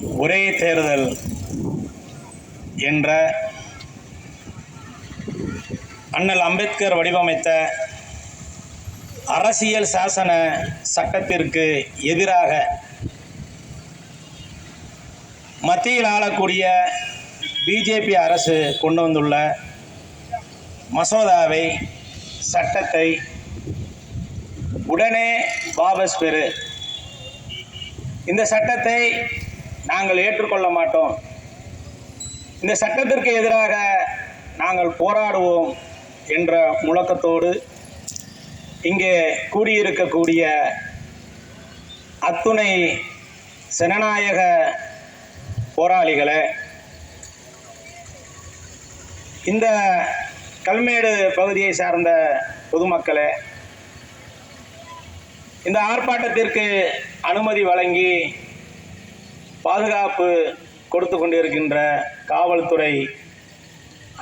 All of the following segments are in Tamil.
ஒரே தேர்தல் என்ற அண்ணல் அம்பேத்கர் வடிவமைத்த அரசியல் சாசன சட்டத்திற்கு எதிராக மத்தியில் ஆளக்கூடிய பிஜேபி அரசு கொண்டு வந்துள்ள மசோதாவை சட்டத்தை உடனே வாபஸ் பெறு. இந்த சட்டத்தை நாங்கள் ஏற்றுக்கொள்ள மாட்டோம். இந்த சட்டத்திற்கு எதிராக நாங்கள் போராடுவோம் என்ற முழக்கத்தோடு இங்கே கூடியிருக்கக்கூடிய அத்துணை ஜனநாயக போராளிகளை இந்த கல்மேடு பகுதியை சார்ந்த பொதுமக்களே இந்த ஆர்ப்பாட்டத்திற்கு அனுமதி வழங்கி பாதுகாப்பு கொடுத்து கொண்டிருக்கின்ற காவல்துறை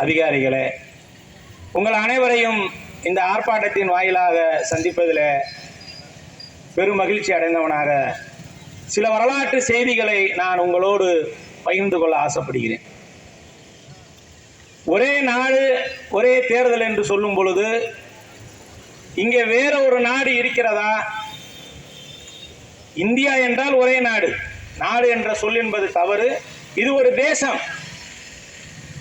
அதிகாரிகளே உங்கள் அனைவரையும் இந்த ஆர்ப்பாட்டத்தின் வாயிலாக சந்திப்பதில் பெரும் மகிழ்ச்சி அடைந்தவனாக சில வரலாற்று செய்திகளை நான் உங்களோடு பகிர்ந்து கொள்ள ஆசைப்படுகிறேன். ஒரே நாடு ஒரே தேர்தல் என்று சொல்லும் பொழுது இங்கே வேற ஒரு நாடு இருக்கிறதா? இந்தியா என்றால் ஒரே நாடு. நாடு என்ற சொல் என்பது தவறு. இது ஒரு தேசம்.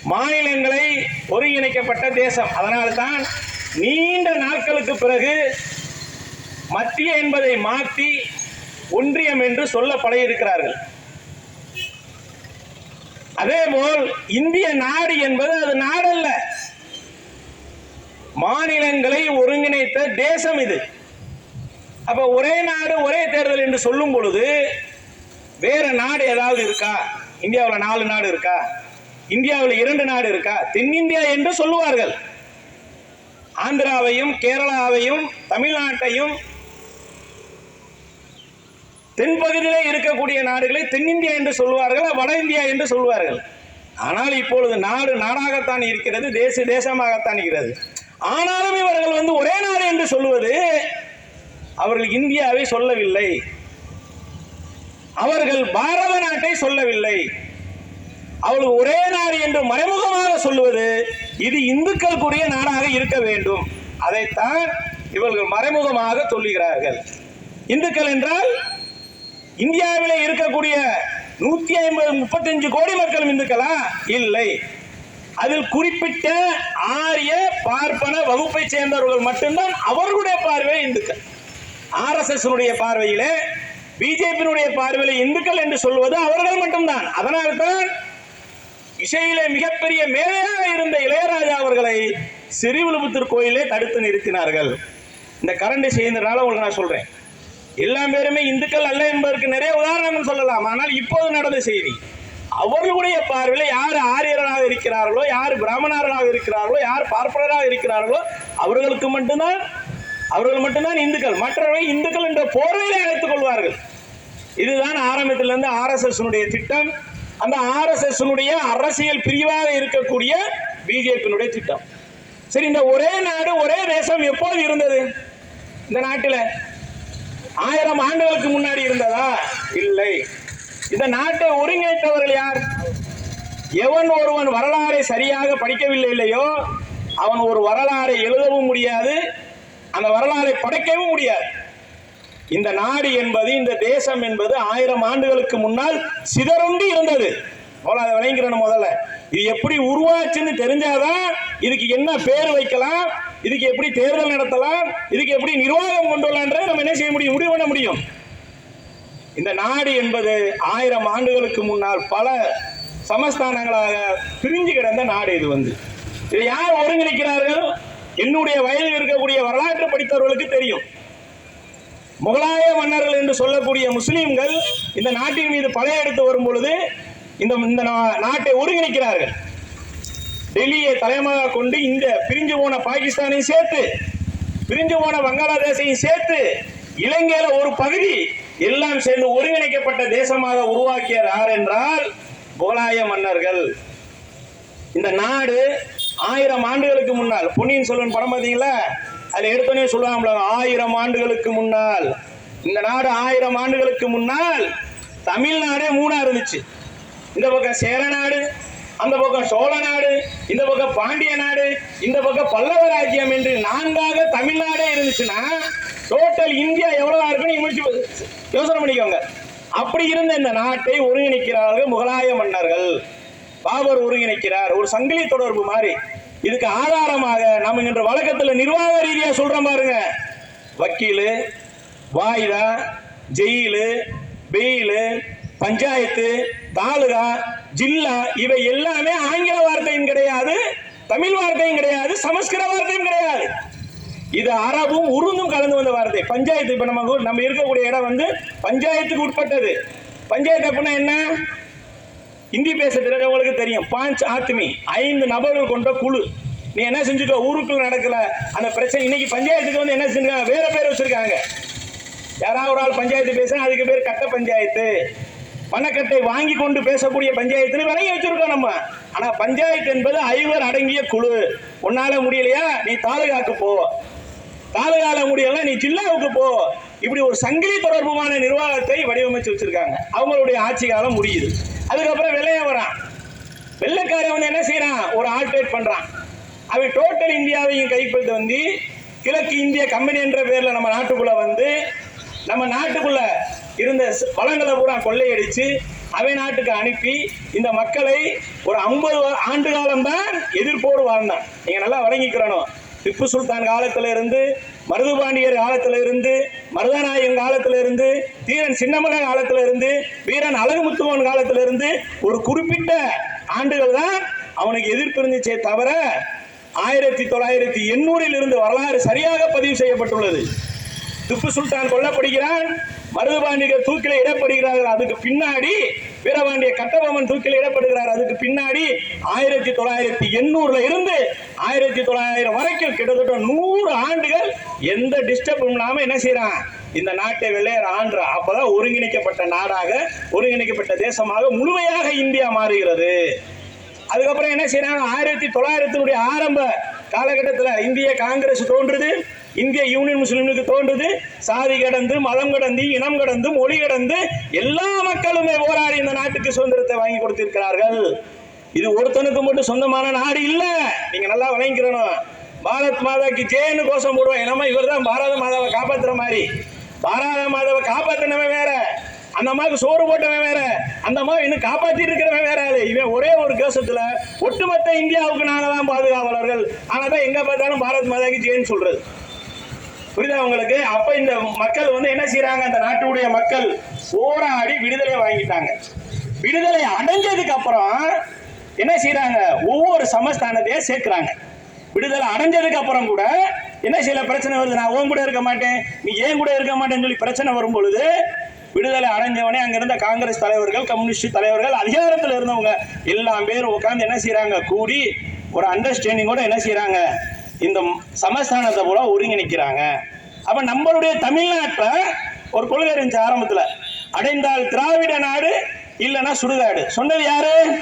மாநிலங்களை ஒருங்கிணைக்கப்பட்ட தேசம். அதனால்தான் நீண்ட நாட்களுக்கு பிறகு மத்திய என்பதை மாற்றி ஒன்றியம் என்று சொல்ல பழகியிருக்கிறார்கள் அதேபோல் இந்திய நாடு என்பது அது நாடல்ல. மாநிலங்களை ஒருங்கிணைத்த தேசம் இது. அப்ப ஒரே நாடு ஒரே தேர்தல் என்று சொல்லும் பொழுது வேற நாடு ஏதாவது இருக்கா? இந்தியாவில் நாலு நாடு இருக்கா? இந்தியாவில் இரண்டு நாடு இருக்கா? தென்னிந்தியா என்று சொல்லுவார்கள். ஆந்திராவையும் கேரளாவையும் தமிழ்நாட்டையும் தென்பகுதியிலே இருக்கக்கூடிய நாடுகளை தென்னிந்தியா என்று சொல்வார்கள் வட இந்தியா என்று சொல்வார்கள் ஆனால் இப்பொழுது நாடு நாடாகத்தான் இருக்கிறது தேச தேசமாகத்தான் இருக்கிறது. ஆனாலும் இவர்கள் வந்து ஒரே நாடு என்று சொல்லுவது அவர்கள் இந்தியாவை சொல்லவில்லை. அவர்கள் பாரத நாட்டை சொல்லவில்லை. அவள் ஒரே நாடு என்று மறைமுகமாக சொல்லுவது இது இந்துக்களுக்குரிய நாடாக இருக்க வேண்டும். அதைத்தான் இவர்கள் மறைமுகமாக சொல்லுகிறார்கள். இந்துக்கள் என்றால் இந்தியாவிலே இருக்கக்கூடிய நூத்தி ஐம்பது முப்பத்தஞ்சு கோடி மக்கள் இந்துக்களா? இல்லை. அதில் குறிப்பிட்ட ஆரிய பார்ப்பன வகுப்பை சேர்ந்தவர்கள் மட்டும்தான் அவர்களுடைய பார்வை இந்துக்கள். ஆர்எஸ்எஸ் பார்வையிலே பிஜேபியினுடைய பார்வையில் இந்துக்கள் என்று சொல்வது அவர்கள் மட்டும்தான். அதனால்தான் இசையிலே மிகப்பெரிய மேலையாக இருந்த இளையராஜா அவர்களை சிறுவிழுப்புத்தூர் கோயிலே தடுத்து நிறுத்தினார்கள். இந்த கரண்ட் செய்தனால உங்களுக்கு நான் சொல்றேன். எல்லா பேருமே இந்துக்கள் அல்ல என்பதற்கு நிறைய உதாரணங்கள் சொல்லலாம். ஆனால் இப்போது நடந்த செய்தி அவர்களுடைய பார்வையில் யார் ஆரியராக இருக்கிறார்களோ யார் பிராமணர்களாக இருக்கிறார்களோ யார் பார்ப்பனராக இருக்கிறார்களோ அவர்களுக்கு மட்டும்தான் அவர்கள் மட்டும்தான் இந்துக்கள். மற்றவர்கள் இந்துக்கள் என்ற போர்வையிலே அழைத்துக் கொள்வார்கள். இதுதான் ஆரம்பத்திலிருந்து ஆர்எஸ்எஸ் திட்டம். அந்த ஆர்எஸ்எஸ் அரசியல் பிரிவாக இருக்கக்கூடிய பிஜேபியினுடைய திட்டம். சரி இந்த ஒரே நாடு ஒரே தேசம் எப்போது இருந்தது? இந்த நாட்டில் ஆயிரம் ஆண்டுகளுக்கு முன்னாடி இருந்ததா? இல்லை. இந்த நாட்டை ஒருங்கிணைத்தவர்கள் யார்? எவன் ஒருவன் வரலாறை சரியாக படிக்கவில்லை இல்லையோ அவன் ஒரு வரலாறை எழுதவும் முடியாது அந்த வரலாறை படைக்கவும் முடியாது. இந்த நாடு என்பது இந்த தேசம் என்பது ஆயிரம் ஆண்டுகளுக்கு முன்னால் சிதறொண்டு இருந்தது. அவ்வளோ அதை விளங்கிறணும் முதல்ல. இது எப்படி உருவாச்சுன்னு தெரிஞ்சாதான் இதுக்கு என்ன பேர் வைக்கலாம் இதுக்கு எப்படி தேர்தல் நடத்தலாம் இதுக்கு எப்படி நிர்வாகம் கொண்டு வரலான்றதை நம்ம என்ன செய்ய முடியும்? முடிவு பண்ண முடியும். இந்த நாடு என்பது ஆயிரம் ஆண்டுகளுக்கு முன்னால் பல சமஸ்தானங்களாக பிரிஞ்சு கிடந்த நாடு இது வந்து. இதை யார் ஒருங்கிணைக்கிறார்கள் என்னுடைய வயதில் இருக்கக்கூடிய வரலாற்று படித்தவர்களுக்கு தெரியும். முகலாய மன்னர்கள் என்று சொல்லக்கூடிய முஸ்லீம்கள் இந்த நாட்டின் மீது படையெடுத்து வரும் பொழுது இந்த இந்த நா- நாட்டை ஒருங்கிணைக்கிறார்கள். டெல்லியை தலைமையாக கொண்டு இந்த பிரிஞ்சு போன பாகிஸ்தானையும் சேர்த்து பிரிஞ்சு போன வங்காளதேசையும் சேர்த்து இலங்கையில ஒரு பகுதி எல்லாம் சேர்ந்து ஒருங்கிணைக்கப்பட்ட தேசமாக உருவாக்கியார் யார் என்றால் முகலாய மன்னர்கள். இந்த நாடு ஆயிரம் ஆண்டுகளுக்கு முன்னால் பொன்னியின் செல்வன் படம் பார்த்தீங்களா? அது ஏற்கனவே சொல்லுவாங்களா ஆயிரம் ஆண்டுகளுக்கு முன்னால். இந்த நாடு ஆயிரம் ஆண்டுகளுக்கு முன்னால் தமிழ்நாடே மூணா இருந்துச்சு. இந்த பக்கம் சேர நாடு அந்த பக்கம் சோழ நாடு இந்த பக்கம் பாண்டிய நாடு இந்த பக்கம் பல்லவ ராஜ்யம் என்று நான்காக தமிழ்நாடே இருந்துச்சுன்னா டோட்டல் இந்தியா எவ்வளவா இருக்குன்னு முடிச்சு யோசனை பண்ணிக்கோங்க. அப்படி இருந்த இந்த நாட்டை ஒருங்கிணைக்கிறார்கள் முகலாய மன்னர்கள். பாபர் ஒருங்கிணைக்கிறார். ஒரு சங்கிலி தொடர்பு மாதிரி. இதுக்கு ஆதாரமாக நம்ம இன்று வழக்கத்தில் நிர்வாக ரீதியா சொல்கிறோம் பாருங்க. வக்கீலு வாய்தா ஜெயிலு பெயிலு பஞ்சாயத்து தாலுகா ஜில்லா இவை எல்லாமே ஆங்கில வார்த்தையும் கிடையாது தமிழ் வார்த்தையும் கிடையாது சமஸ்கிருத வார்த்தையும் கிடையாது. இது அரபும் உருந்தும் கலந்து வந்த வார்த்தை. பஞ்சாயத்து இப்ப நம்ம நம்ம இருக்கக்கூடிய இடம் வந்து பஞ்சாயத்துக்கு உட்பட்டது. பஞ்சாயத்து அப்படின்னா என்ன? இந்தி பேச தெரியாதவங்களுக்கு தெரியும். பாஞ்ச் ஆத்மி ஐந்து நபர்கள் கொண்ட குழு. நீ என்ன செஞ்சுக்கோ ஊருக்குள்ள நடக்கல. அந்த பிரச்சனை இன்னைக்கு பஞ்சாயத்துக்கு வந்து என்ன செஞ்சிருக்காங்க? வேற பேர் வச்சிருக்காங்க. யாராவது ஒரு ஆள் பஞ்சாயத்து பேசுனா அதுக்கு பேர் கட்ட பஞ்சாயத்து. பணக்கட்டை வாங்கி கொண்டு பேசக்கூடிய பஞ்சாயத்துன்னு விலகி வச்சிருக்கோம் நம்ம. ஆனா பஞ்சாயத்து என்பது ஐவர் அடங்கிய குழு. உன்னால முடியலையா? நீ தாலுகாக்கு போ. தாலுகால முடியல நீ ஜில்லாவுக்கு போ. இப்படி ஒரு சங்கிலி தொடர்புமான நிர்வாகத்தை வடிவமைச்சு வச்சிருக்காங்க. அவங்களுடைய ஆட்சி காலம் முடியுது. அதுக்கப்புறம் வெள்ளைய வரான். வெள்ளைக்காரன் என்ன செய்யறான் ஒரு ஆல்டரேட் பண்றான். அவன் டோட்டல் இந்தியாவையும் கைப்பற்றி வந்து கிழக்கு இந்திய கம்பெனி என்ற பேர்ல நம்ம நாட்டுக்குள்ள வந்து நம்ம நாட்டுக்குள்ள இருந்த வளங்களை பூரா கொள்ளையடிச்சு அவை நாட்டுக்கு அனுப்பி இந்த மக்களை ஒரு ஐம்பது ஆண்டு காலம்தான் எதிர்ப்போடு வாழ்ந்தான். நீங்க நல்லா வழங்கிக்கிறணும் திப்பு சுல்தான் காலத்துல இருந்து மருதுபாண்டியர் காலத்திலிருந்து மருதநாயகன் காலத்திலிருந்து தீரன் சின்னமலை காலத்திலிருந்து வீரன் அழகுமுத்துவன் காலத்திலிருந்து ஒரு குறிப்பிட்ட ஆண்டுகள் தான் அவனுக்கு எதிர்ப்பு இருந்துச்சே தவிர ஆயிரத்தி தொள்ளாயிரத்தி எண்ணூறில் இருந்து வரலாறு சரியாக பதிவு செய்யப்பட்டுள்ளது. திப்பு சுல்தான் கொல்லப்படுகிறான் மருதுபாண்டியர் தூக்கில இடப்படுகிறார்கள் அதுக்கு பின்னாடி வீரபாண்டிய கட்டபொம்மன் தூக்கில் இடப்படுகிறார். அதுக்கு பின்னாடி ஆயிரத்தி தொள்ளாயிரத்தி எண்ணூறுல இருந்து ஆயிரத்தி தொள்ளாயிரம் வரைக்கும் கிட்டத்தட்ட நூறு ஆண்டுகள் எந்த டிஸ்டர்பும் இல்லாம என்ன செய்யறான் இந்த நாட்டை வெள்ளையர் ஆண்டு அப்பதான் ஒருங்கிணைக்கப்பட்ட நாடாக ஒருங்கிணைக்கப்பட்ட தேசமாக முழுமையாக இந்தியா மாறுகிறது. அதுக்கப்புறம் என்ன செய்யறாங்க ஆயிரத்தி தொள்ளாயிரத்தினுடைய ஆரம்ப காலகட்டத்தில் இந்திய காங்கிரஸ் தோன்றுது. இந்திய யூனியன் முஸ்லீம்களுக்கு தோன்றுது. சாதி கடந்து மதம் கடந்து இனம் கடந்து மொழி கடந்து எல்லா மக்களுமே போராடி இந்த நாட்டுக்கு சுதந்திரத்தை வாங்கி கொடுத்திருக்கிறார்கள். இது ஒருத்தனுக்கு மட்டும் சொந்தமான நாடு இல்ல. நீங்க நல்லா விளங்கிக்கிறணும் பாரத் மாதாக்கு ஜெயன்னு கோஷம் போடுவோம் என்னமா இவர் தான் பாரத மாதாவை காப்பாத்துற மாதிரி. பாரத மாதாவை காப்பாத்தினவன் வேற. அந்த அம்மாவுக்கு சோறு போட்டவன் வேற. அந்த அம்மா இன்னும் காப்பாற்றி இருக்கிறவன் வேற அது. இவன் ஒரே ஒரு கேசத்துல ஒட்டுமொத்த இந்தியாவுக்கு நாங்கள் தான் பாதுகாவலர்கள். ஆனா தான் எங்க பார்த்தாலும் பாரத் மாதாக்கு ஜெயன்னு சொல்றது. புரியுதா உங்களுக்கு? அப்ப இந்த மக்கள் வந்து என்ன செய்யறாங்க அந்த நாட்டுடைய மக்கள் போராடி விடுதலை வாங்கிட்டாங்க. விடுதலை அடைஞ்சதுக்கு அப்புறம் என்ன செய்யறாங்க ஒவ்வொரு சமஸ்தானத்தையும் சேர்க்கிறாங்க. விடுதலை அடைஞ்சதுக்கு அப்புறம் கூட என்ன செய்யல? பிரச்சனை வருது. நான் உன் கூட இருக்க மாட்டேன். நீ ஏன் கூட இருக்க மாட்டேன்னு சொல்லி பிரச்சனை வரும் பொழுது விடுதலை அடைஞ்சவனே அங்கிருந்த காங்கிரஸ் தலைவர்கள் கம்யூனிஸ்ட் தலைவர்கள் அதிகாரத்தில் இருந்தவங்க எல்லா பேரும் உட்காந்து என்ன செய்யறாங்க கூடி ஒரு அண்டர்ஸ்டாண்டிங்கோட என்ன செய்யறாங்க இந்த சமஸ்தானத்தை போல ஒருங்கிணைக்கிறாங்க. அப்ப நம்மளுடைய தமிழ்நாட்டில் ஒரு கொள்கை இருந்துச்சு ஆரம்பத்தில். அடைந்தால் திராவிட நாடு இல்லைன்னா சுடுகாடு. சொன்னது யாரு?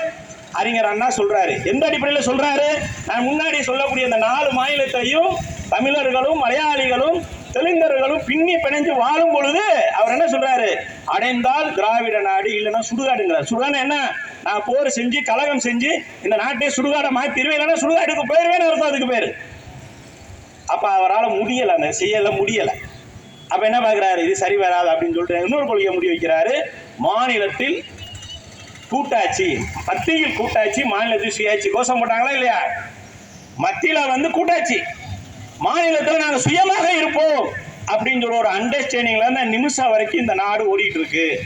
அறிஞர் அண்ணா சொல்றாரு. எந்த அடிப்படையில் சொல்றாரு? நான் முன்னாடி சொல்லக்கூடிய இந்த நாலு மாநிலத்தையும் தமிழர்களும் மலையாளிகளும் தெலுங்கர்களும் பின்னி பிணைஞ்சு வாழும் பொழுது அவர் என்ன சொல்றாரு? அடைந்தால் திராவிட நாடு இல்லைன்னா சுடுகாடுங்கிறார். சுடுகாடு என்ன? நான் போர் செஞ்சு கலகம் செஞ்சு இந்த நாட்டை சுடுகாடை மாத்திருவேன் இல்லைன்னா சுடுகாடுக்கு போயிருவேன்னு அர்த்தம் அதுக்கு பேர். அப்ப அவரால் முடியல அந்த செய்யலை முடியல. அப்ப என்ன பார்க்குறாரு? இது சரி வராது அப்படின்னு சொல்லிட்டு இன்னொரு கொள்கையை முடிவு வைக்கிறாரு. மாநிலத்தில் கூட்டாட்சி மத்தியில் கூட்டாட்சி மாநிலத்தில் சுயாட்சி. கோஷம் போட்டாங்களா இல்லையா? மத்தியில வந்து கூட்டாட்சி. மாநிலத்தில் நாங்க சுயமாக இருப்போம் அப்படின்னு சொல்ல ஒரு அண்டர்ஸ்டாண்டிங்ல இந்த நிமிஷம் வரைக்கும் இந்த நாடு ஓடிட்டு இருக்கு.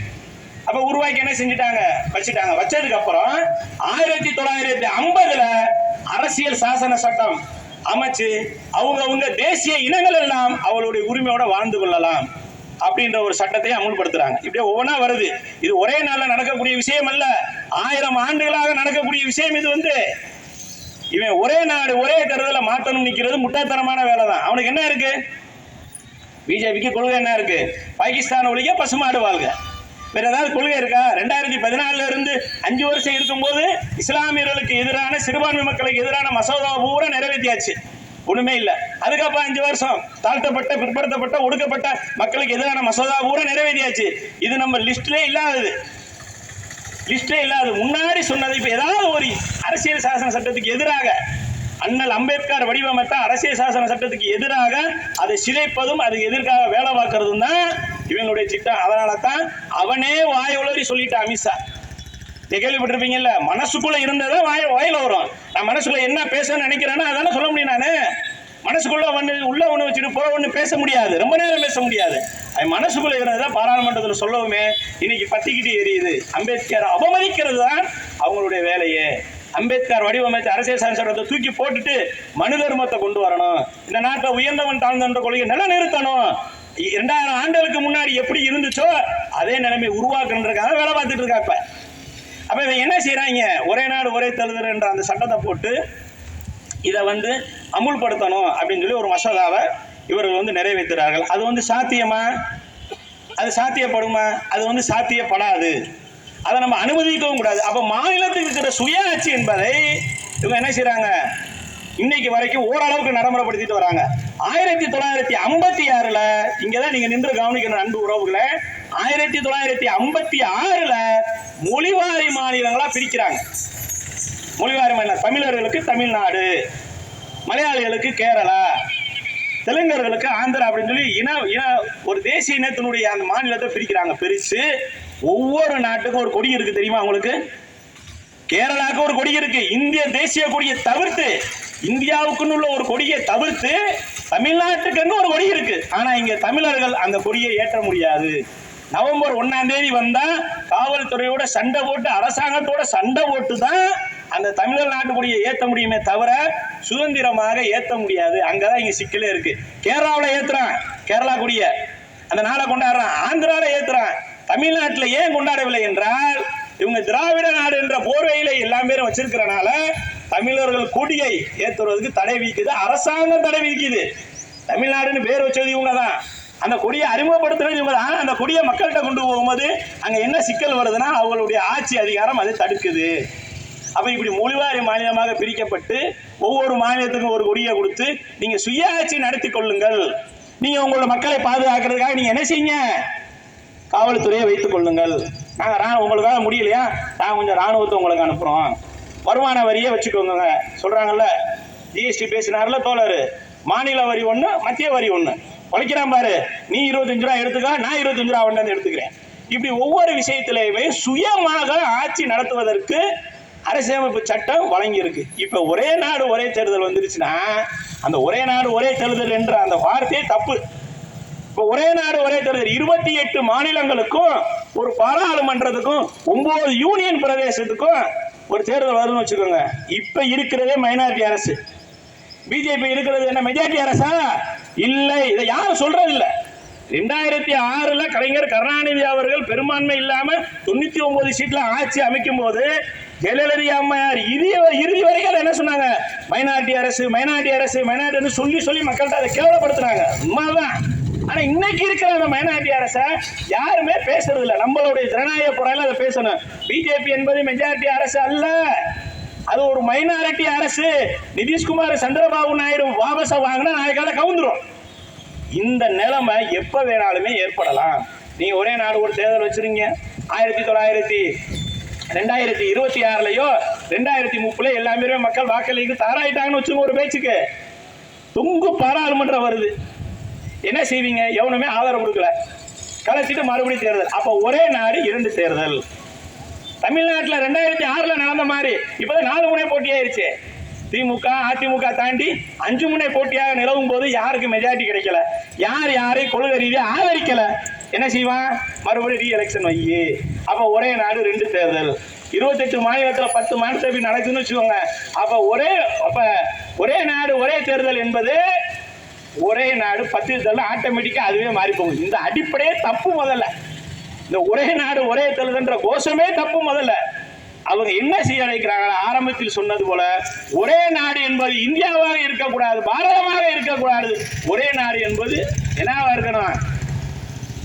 அப்ப உருவாக்கி என்ன செஞ்சுட்டாங்க? வச்சுட்டாங்க. வச்சதுக்கு அப்புறம் ஆயிரத்தி தொள்ளாயிரத்தி ஐம்பதுல அரசியல் சாசன சட்டம் அமைச்சு அவங்கவுங்க தேசிய இனங்கள் எல்லாம் அவளுடைய உரிமையோட வாழ்ந்து கொள்ளலாம் அப்படின்ற ஒரு சட்டத்தை அமுல்படுத்துறாங்க. இப்படியே ஒவ்வொன்றா வருது. இது ஒரே நாளில் நடக்கக்கூடிய விஷயம் அல்ல. ஆயிரம் ஆண்டுகளாக நடக்கக்கூடிய விஷயம் இது வந்து. இவன் ஒரே நாடு ஒரே கருதலை மாற்றணும் நிற்கிறது முட்டாள்தனமான வேலை தான் அவனுக்கு என்ன இருக்கு? பிஜேபிக்கு கொள்கை என்ன இருக்கு? பாகிஸ்தான் ஒழிக பசுமாடு வாழ்க. வேற ஏதாவது கொள்கை இருக்கா? ரெண்டாயிரத்தி பதினாலுல இருந்து அஞ்சு வருஷம் இருக்கும்போது இஸ்லாமியர்களுக்கு எதிரான சிறுபான்மை மக்களுக்கு எதிரான மசோதாவை பூரா நிறைவேற்றியாச்சு. ஒண்ணுமே இல்ல. அதுக்கப்புறம் அஞ்சு வருஷம் தாழ்த்தப்பட்ட பிற்படுத்தப்பட்ட ஒடுக்கப்பட்ட மக்களுக்கு எதிரான மசோதா பூரா நிறைவேறியாச்சு இது நம்ம லிஸ்ட்லயே இல்லாதது. லிஸ்டே இல்லாதது. முன்னாடி சொன்னது இப்ப ஏதாவது ஒரு அரசியல் சாசன சட்டத்துக்கு எதிராக அண்ணல் அம்பேத்கர் வடிவமைத்த அரசியல் சாசன சட்டத்துக்கு எதிராக அதை சிதைப்பதும் அதுக்கு எதிர்க்காக வேலை பார்க்கறதும் தான் இவங்களுடைய திட்டம் அதனால தான் அவனே வாய உளறி சொல்லிட்டான் அமித்ஷா நீ கேள்விப்பட்டிருப்பீங்கல்ல மனசுக்குள்ள இருந்ததை வாய வாயில வரும். நான் மனசுக்குள்ள என்ன பேச நினைக்கிறேன்னா அதெல்லாம் சொல்ல முடியும் நானு? மனசுக்குள்ள ஒன்று உள்ள ஒன்று வச்சுட்டு போக ஒன்று பேச முடியாது. ரொம்ப நேரம் பேச முடியாது. அது மனசுக்குள்ள இருந்ததை பாராளுமன்றத்தில் சொல்லவுமே இன்னைக்கு பத்திக்கிட்டு எரியுது. அம்பேத்கர் அவமதிக்கிறது தான் அவங்களுடைய வேலையே. அம்பேத்கர் வடிவமைத்த அரசியல் சாசனத்தை தூக்கி போட்டுட்டு மனு தர்மத்தை கொண்டு வரணும். இந்த நாட்டை உயர்ந்தவன் தாழ்ந்தவன்ற கொள்கையை நிலைநிறுத்தணும். இரண்டாயிரம் ஆண்டுகளுக்கு முன்னாடி எப்படி இருந்துச்சோ அதே நிலைமை உருவாக்குன்றதுக்காக வேலை பார்த்துட்டு இருக்கா இப்ப. அப்ப இவன் என்ன செய்கிறாங்க ஒரே நாடு ஒரே தேர்தல் என்ற அந்த சட்டத்தை போட்டு இதை வந்து அமுல்படுத்தணும் அப்படின்னு சொல்லி ஒரு மசோதாவை இவர்கள் வந்து நிறைவேற்றுறார்கள் அது வந்து சாத்தியமா? அது சாத்தியப்படுமா? அது வந்து சாத்தியப்படாது. அதை நம்ம அனுமதிக்கவும் கூடாது. அப்ப மாநிலத்துக்கு இருக்கிற சுயாட்சி என்பதை இவங்க என்ன செய்கிறாங்க இன்னைக்கு வரைக்கும் ஓரளவுக்கு நடைமுறைப்படுத்திட்டு வராங்க. ஆயிரத்தி தொள்ளாயிரத்தி ஐம்பத்தி ஆறுல இங்கதான் நீங்க நின்று கவனிக்கணும் அன்பு உறவுகளை ஆயிரத்தி தொள்ளாயிரத்தி ஐம்பத்தி ஆறுல மொழிவாரி மாநிலங்களா பிரிக்கிறாங்க. மொழிவாரி மாநிலம் தமிழர்களுக்கு தமிழ்நாடு மலையாளிகளுக்கு கேரளா தெலுங்கர்களுக்கு ஆந்திரா அப்படின்னு சொல்லி இன இன ஒரு தேசிய இனத்தினுடைய அந்த மாநிலத்தை பிரிக்கிறாங்க. பிரிச்சு ஒவ்வொரு நாட்டுக்கும் ஒரு கொடி இருக்கு தெரியுமா உங்களுக்கு? கேரளாவுக்கு ஒரு கொடி இருக்கு. இந்திய தேசிய கொடியை தவிர்த்து இந்தியாவுக்குன்னு உள்ள ஒரு கொடியை தவிர்த்து தமிழ்நாட்டுக்குன்னு ஒரு கொடி இருக்கு. ஆனா இங்க தமிழர்கள் அந்த கொடியை ஏற்ற முடியாது. நவம்பர் ஒன்னாம் தேதி வந்தா காவல்துறையோட சண்டை போட்டு அரசாங்கத்தோட சண்டை போட்டு தான் அந்த தமிழர் நாட்டு கொடியை ஏத்த முடியுமே தவிர சுதந்திரமாக ஏத்த முடியாது. அங்கதான் இங்க சிக்கலே இருக்கு. கேரளாவில் ஏத்துறான் கேரளா கொடிய. அந்த நாளை கொண்டாடுறான் ஆந்திரால ஏத்துறான். தமிழ்நாட்டுல ஏன் கொண்டாடவில்லை என்றால் இவங்க திராவிட நாடு என்ற போர்வையில எல்லாம் பேரும் வச்சிருக்கிறனால தமிழர்கள் கொடியை ஏத்துறதுக்கு தடை விதிக்குது அரசாங்கம் தடை விதிக்குது. தமிழ்நாடுன்னு பேர் வச்சது இவங்க தான் அந்த கொடியை அறிமுகப்படுத்துறது இவங்க தான். அந்த கொடியை மக்கள்கிட்ட கொண்டு போகும்போது அங்கே என்ன சிக்கல் வருதுன்னா அவங்களுடைய ஆட்சி அதிகாரம் அதை தடுக்குது. அப்போ இப்படி மொழிவாரி மாநிலமாக பிரிக்கப்பட்டு ஒவ்வொரு மாநிலத்துக்கும் ஒரு கொடியை கொடுத்து நீங்கள் சுயாட்சி நடத்தி கொள்ளுங்கள். நீங்கள் உங்களோட மக்களை பாதுகாக்கிறதுக்காக நீங்கள் என்ன செய்யுங்க? காவல்துறையை வைத்துக் கொள்ளுங்கள். நாங்கள் ரா- உங்களுக்காக முடியலையா? நாங்கள் கொஞ்சம் ராணுவத்தை உங்களுக்கு அனுப்புகிறோம் வருமான வரியை வச்சுக்கோங்க சொல்றாங்கல்ல? ஜிஎஸ்டி பேசினார்ல தோழர். மாநில வரி ஒண்ணு மத்திய வரி ஒண்ணு. உழைக்கிறான் பாரு. நீ இருபத்தஞ்சு ரூபா எடுத்துக்க நான் இருபத்தஞ்சு ரூபா வந்து எடுத்துக்கிறேன். இப்படி ஒவ்வொரு விஷயத்திலையுமே சுயமாக ஆட்சி நடத்துவதற்கு அரசியலமைப்பு சட்டம் வழங்கியிருக்கு. இப்ப ஒரே நாடு ஒரே தேர்தல் வந்துருச்சுன்னா அந்த ஒரே நாடு ஒரே தேர்தல் என்ற அந்த வார்த்தையே தப்பு. இப்போ ஒரே நாடு ஒரே தேர்தல். இருபத்தி எட்டு மாநிலங்களுக்கும் ஒரு பாராளுமன்றத்துக்கும் ஒன்பது யூனியன் பிரதேசத்துக்கும் ஒரு தேர்தல் வரும்னு வச்சுக்கோங்க. இப்ப இருக்கிறதே மைனாரிட்டி அரசு. பிஜேபி இருக்கிறது என்ன மெஜாரிட்டி அரசா? இல்லை இதை யாரும் சொல்றது இல்ல ரெண்டாயிரத்தி ஆறுல கலைஞர் கருணாநிதி அவர்கள் பெரும்பான்மை இல்லாம தொண்ணூத்தி ஒன்பது சீட்ல ஆட்சி அமைக்கும் போது ஜெயலலிதா அம்மையார் இறுதி இறுதி வரைக்கும் அதை என்ன சொன்னாங்க? மைனாரிட்டி அரசு மைனாரிட்டி அரசு மைனாரிட்டி சொல்லி சொல்லி மக்கள்கிட்ட அதை கேவலப்படுத்துறாங்க உண்மைதான். ஆனா இன்னைக்கு இருக்கிற அந்த மைனாரிட்டி அரசை யாருமே பேசுறது இல்லை. நம்மளுடைய ஜனநாயக புறையில அதை பேசணும். பிஜேபி என்பது மெஜாரிட்டி அரசு அல்ல. அது ஒரு மைனாரிட்டி அரசு. நிதிஷ்குமார் சந்திரபாபு நாயுடு வாபஸ வாங்கினா நாளைக்கால கவுந்துரும். இந்த நிலைமை எப்ப வேணாலுமே ஏற்படலாம். நீங்கள் ஒரே நாடு ஒரு தேர்தல் வச்சிருங்க. ஆயிரத்தி தொள்ளாயிரத்தி ரெண்டாயிரத்தி இருபத்தி ஆறுலயோ ரெண்டாயிரத்தி முப்புல எல்லாமே மக்கள் வாக்களிக்கு தாராயிட்டாங்கன்னு வச்சுங்க ஒரு பேச்சுக்கு. தொங்கு பாராளுமன்றம் வருது. என்ன செய்வீங்க? எவனுமே ஆதரவு கொடுக்கல. கலைச்சிட்டு மறுபடியும் தேர்தல். அப்ப ஒரே நாடு இரண்டு தேர்தல். தமிழ்நாட்டில் ரெண்டாயிரத்தி ஆறுல நடந்த மாதிரி. இப்போ நாலு முனை போட்டியாயிருச்சு திமுக அதிமுக தாண்டி அஞ்சு முனை போட்டியாக நிலவும் போது யாருக்கு மெஜாரிட்டி கிடைக்கல? யார் யாரை கொள்கை ரீதியாக ஆதரிக்கல? என்ன செய்வான்? மறுபடியும் ரீ எலெக்ஷன் வை அப்ப ஒரே நாடு ரெண்டு தேர்தல். இருபத்தெட்டு மாநிலத்தில் பத்து மாநிலத்தில் நடக்குதுன்னு வச்சுக்கோங்க. அப்ப ஒரே அப்ப ஒரே நாடு ஒரே தேர்தல் என்பது ஒரே நாடு பத்து தேர்தல் ஆட்டோமேட்டிக்காக அதுவே மாறி போகும். இந்த அடிப்படையே தப்பு முதல்ல. இந்த ஒரே நாடு ஒரே தேர்தல்ன்ற கோஷமே தப்பு முதல்ல. அவங்க என்ன செய்ய நினைக்கிறாங்க ஆரம்பத்தில் சொன்னது போல ஒரே நாடு என்பது இந்தியாவாக இருக்கக்கூடாது பாரதமாக இருக்கக்கூடாது. ஒரே நாடு என்பது என்னவா இருக்கணும்?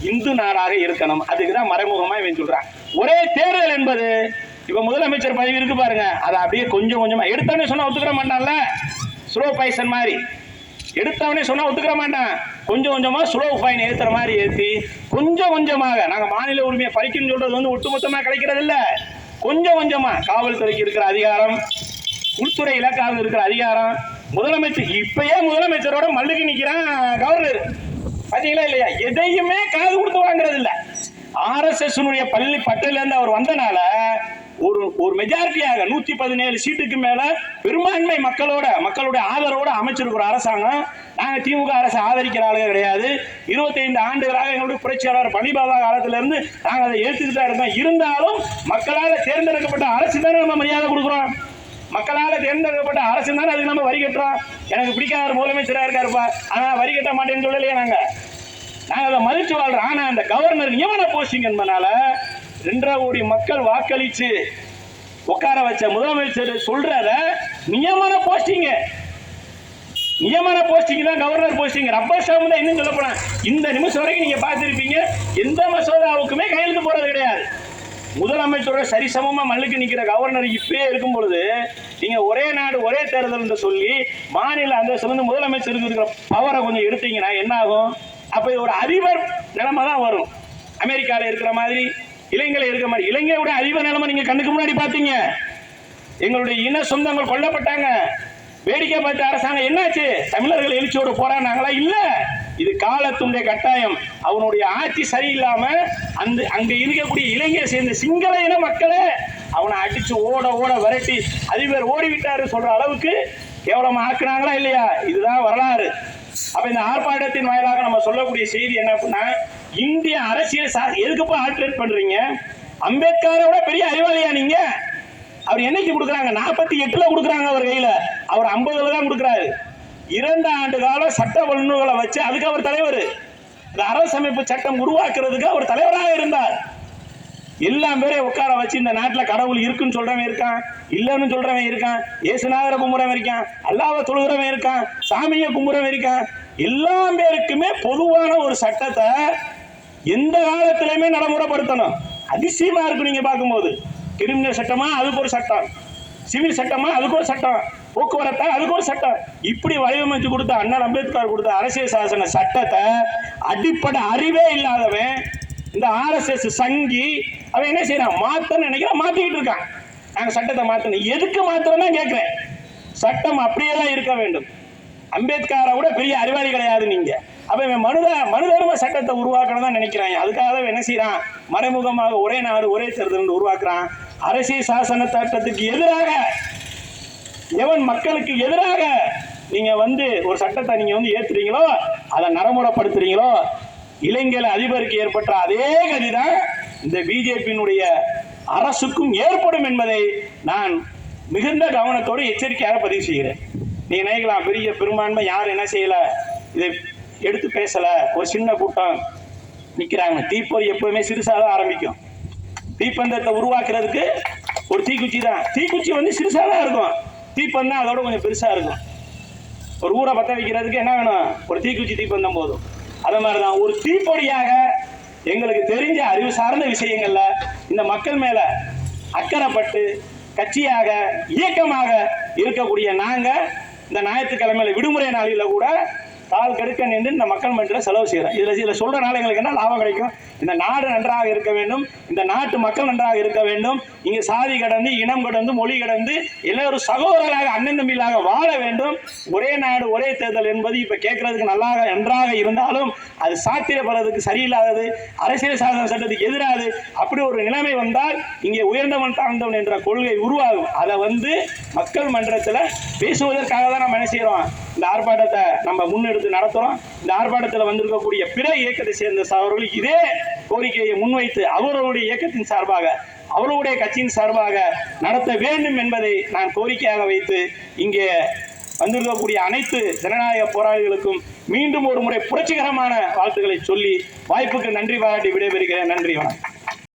இந்து நாடாக இருக்கணும். அதுக்கு தான் மறைமுகமா இவன் சொல்றான். ஒரே தேர்தல் என்பது இப்ப முதலமைச்சர் பதவி இருக்கு பாருங்க. அதை அப்படியே கொஞ்சம் கொஞ்சமா எடுத்தோன்னே சொன்னா ஒத்துக்கிற மாட்டான்ல. ஸ்லோ பைசன் மாதிரி. எடுத்தவனே சொன்னா ஒத்துக்கிற மாட்டான். கொஞ்சம் கொஞ்சமா ஸ்லோ ஃபைன் ஏத்துற மாதிரி ஏத்தி கொஞ்சம் கொஞ்சமாக நாங்க மாநில உரிமையை பறிக்கணும்னு சொல்றது வந்து ஒட்டுமொத்தமா கிடைக்கிறது இல்ல. கொஞ்சம் கொஞ்சமா காவல்துறைக்கு இருக்கிற அதிகாரம் உள்துறை இலக்காக இருக்கிற அதிகாரம் முதலமைச்சர் இப்பயே முதலமைச்சரோட மல்லுக்கு நிக்கிறான் கவர்னர். பாத்தீங்களா இல்லையா? எதையுமே காது கொடுத்து வாங்குறது இல்ல. ஆர்எஸ்எஸ் பள்ளி பட்டியல இருந்து அவர் வந்தனால ஒரு ஒரு மெஜாரிட்டியாக நூத்தி பதினேழு சீட்டுக்கு மேல பெரும்பான்மை மக்களோட மக்களுடைய ஆதரவோட அமைச்சிருக்கிற அரசாங்கம். நாங்க திமுக அரசு ஆதரிக்கிற ஆளுங்க கிடையாது. 25 ஆண்டுகளாக எங்களுடைய புரட்சியாளர் பணிபாபா காலத்துல இருந்து நாங்க அதை ஏற்றுக்கிட்டு தான் இருக்கோம். இருந்தாலும் மக்களால் தேர்ந்தெடுக்கப்பட்ட அரசு தானே நம்ம மரியாதை கொடுக்குறோம். மக்களால் தேர்ந்தெடுக்கப்பட்ட அரசு தானே அதுக்கு நம்ம வரி கட்டுறோம். எனக்கு பிடிக்காத முதலமைச்சராக இருக்காருப்பா. ஆனால் வரி கட்ட மாட்டேன்னு சொல்லலையே நாங்கள் நாங்கள் அதை மதிச்சு வாழ்கிறோம் ஆனால் அந்த கவர்னர் நியமன போஸ்டிங் என்பதனால ரெண்டரை கோடி மக்கள் வாக்களிச்சு உட்கார வச்ச முதலமைச்சர் சொல்றத நியமன போஸ்டிங் நியமன போஸ்டிங் தான் கவர்னர் போஸ்டிங் ரப்பர் ஸ்டாம்ப் தான் இன்னும் சொல்ல இந்த நிமிஷம் வரைக்கும் நீங்க பார்த்துருப்பீங்க. எந்த மசோதாவுக்குமே கையெழுத்து போறது கிடையாது. முதலமைச்சரோட சரிசமமா மல்லுக்கு நிக்கிற கவர்னர் இப்பயே இருக்கும் பொழுது நீங்க ஒரே நாடு ஒரே தேர்தல் என்று சொல்லி மாநில அந்த வந்து முதலமைச்சருக்கு இருக்கிற பவரை கொஞ்சம் எடுத்தீங்கன்னா என்ன ஆகும்? அப்ப இது ஒரு அதிபர் நிலைமை தான் வரும். அமெரிக்கால இருக்கிற மாதிரி இளைஞர்களை இருக்க மாதிரி. இலங்கையோட அதிபர் நிலைமை நீங்க கண்ணுக்கு முன்னாடி பாத்தீங்க எங்களுடைய இன சொந்தங்கள் கொல்லப்பட்டாங்க. வேடிக்கை பார்த்த அரசாங்கம் என்னாச்சு? தமிழர்கள் எழுச்சியோட போராடினாங்களா? இல்ல. இது காலத்துடைய கட்டாயம். அவனுடைய ஆட்சி சரியில்லாம அந்த அங்க இருக்கக்கூடிய இலங்கையை சேர்ந்த சிங்கள இன மக்களே அவனை அடிச்சு ஓட ஓட விரட்டி அதிபர் ஓடிவிட்டாரு சொல்ற அளவுக்கு கேவலமா ஆக்குனாங்களா இல்லையா? இதுதான் வரலாறு. அப்ப இந்த ஆர்ப்பாட்டத்தின் வாயிலாக நம்ம சொல்லக்கூடிய செய்தி என்ன அப்படின்னா இந்திய அரசியல் சா எதுக்குப்பா ஆல்ட்ரேட் பண்றீங்க? அம்பேத்கரோட பெரிய அறிவாளியா நீங்க? அவர் என்னைக்கு கொடுக்குறாங்க? நாற்பத்தி எட்டுல கொடுக்குறாங்க அவர் கையில. அவர் ஐம்பதுல தான் கொடுக்குறாரு. இரண்டு ஆண்டு காலம் சட்ட வல்லுநர்களை வச்சு அதுக்கு அவர் தலைவர். இந்த அரசமைப்பு சட்டம் உருவாக்குறதுக்கு அவர் தலைவராக இருந்தார். எல்லாம் பேரையும் உட்கார வச்சு இந்த நாட்டில் கடவுள் இருக்குன்னு சொல்றவன் இருக்கான் இல்லைன்னு சொல்றவன் இருக்கான் ஏசுநாதரை கும்புறவன் இருக்கான் அல்லாவை தொழுகிறவன் இருக்கான் சாமியை கும்புறவன் இருக்கான். எல்லா பேருக்குமே பொதுவான ஒரு சட்டத்தை எந்த காலத்திலையுமே நடைமுறைப்படுத்தணும். அதிசயமா இருக்கும் நீங்க பார்க்கும்போது. கிரிமினல் சட்டமா அதுக்கு ஒரு சட்டம். சிவில் சட்டமா அதுக்கு ஒரு சட்டம். போக்குவரத்தா அதுக்கு ஒரு சட்டம். இப்படி வடிவமைச்சு கொடுத்த அண்ணன் அம்பேத்கர் கொடுத்த அரசியல் சாசன சட்டத்தை அடிப்படை அறிவே இல்லாதவன் இந்த ஆர்எஸ்எஸ் சங்கி அவன் என்ன செய்யறான்? மாத்தன்னு நினைக்கிறான். மாத்திக்கிட்டு இருக்கான். நாங்க சட்டத்தை மாத்தணும். எதுக்கு மாத்திரம் கேட்குறேன் கேட்கிறேன். சட்டம் அப்படியே தான் இருக்க வேண்டும். அம்பேத்கரை விட பெரிய அறிவாளி கிடையாது நீங்க. அப்போ இவன் மனித மனிதர்ம சட்டத்தை உருவாக்கணும் தான் நினைக்கிறான். அதுக்காக தான் என்ன செய்யறான் மறைமுகமாக ஒரே நாடு ஒரே தேர்தல் உருவாக்குறான். அரசியல் சாசன சட்டத்துக்கு எதிராக எவன் மக்களுக்கு எதிராக நீங்க வந்து ஒரு சட்டத்தை நீங்க வந்து ஏத்துறீங்களோ அதை நடைமுறைப்படுத்துறீங்களோ இளைஞர் அதிபருக்கு ஏற்பட்ட அதே கதிதான் இந்த பிஜேபியினுடைய அரசுக்கும் ஏற்படும் என்பதை நான் மிகுந்த கவனத்தோடு எச்சரிக்கையாக பதிவு செய்கிறேன். நீ நினைக்கலாம் பெரிய பெரும்பான்மை யார் என்ன செய்யல? இதை எடுத்து பேசல. ஒரு சின்ன கூட்டம் நிக்கிறாங்க. தீப்பொறி எப்பவுமே சிறுசாக தான் ஆரம்பிக்கும். தீப்பந்தத்தை உருவாக்குறதுக்கு ஒரு தீக்குச்சி தான். தீக்குச்சி வந்து சிறுசாக தான் இருக்கும். தீப்பந்தம் அதோட கொஞ்சம் பெருசாக இருக்கும். ஒரு ஊரை பற்ற வைக்கிறதுக்கு என்ன வேணும்? ஒரு தீக்குச்சி தீப்பந்தம் போதும். அது மாதிரி தான் ஒரு தீப்பொடியாக எங்களுக்கு தெரிஞ்ச அறிவு சார்ந்த விஷயங்கள்ல இந்த மக்கள் மேல அக்கறைப்பட்டு கட்சியாக இயக்கமாக இருக்கக்கூடிய நாங்க இந்த ஞாயிற்றுக்கிழமையில விடுமுறை நாளில கூட கால் கெடுக்க நின்று இந்த மக்கள் மன்றத்தில் செலவு செய்கிறோம் இதில் இதில் சொல்கிறனால எங்களுக்கு என்ன லாபம் கிடைக்கும்? இந்த நாடு நன்றாக இருக்க வேண்டும் இந்த நாட்டு மக்கள் நன்றாக இருக்க வேண்டும் இங்கே சாதி கடந்து இனம் கடந்து மொழி கடந்து எல்லோரும் சகோதரர்களாக அண்ணன் தம்பிகளாக வாழ வேண்டும். ஒரே நாடு ஒரே தேர்தல் என்பது இப்போ கேட்கறதுக்கு நல்லாக நன்றாக இருந்தாலும் அது சாத்தியப்படுறதுக்கு சரியில்லாதது அரசியல் சாசன சட்டத்துக்கு எதிராது. அப்படி ஒரு நிலைமை வந்தால் இங்கே உயர்ந்தவன் தாழ்ந்தவன் என்ற கொள்கை உருவாகும். அதை வந்து மக்கள் மன்றத்தில் பேசுவதற்காக தான் நம்ம என்ன செய்கிறோம் இந்த ஆர்ப்பாட்டத்தை நம்ம முன்னெடுத்து நடத்துறோம். இந்த ஆர்ப்பாட்டத்தில் வந்திருக்கக்கூடிய பிற இயக்கத்தை சேர்ந்த அவர்கள் இதே கோரிக்கையை முன்வைத்து அவர்களுடைய இயக்கத்தின் சார்பாக அவர்களுடைய கட்சியின் சார்பாக நடத்த வேண்டும் என்பதை நான் கோரிக்கையாக வைத்து இங்கே வந்திருக்கக்கூடிய அனைத்து ஜனநாயக போராளிகளுக்கும் மீண்டும் ஒரு முறை புரட்சிகரமான வாழ்த்துக்களை சொல்லி வாய்ப்புக்கு நன்றி பாராட்டி விடைபெறுகிறேன். நன்றி வணக்கம்.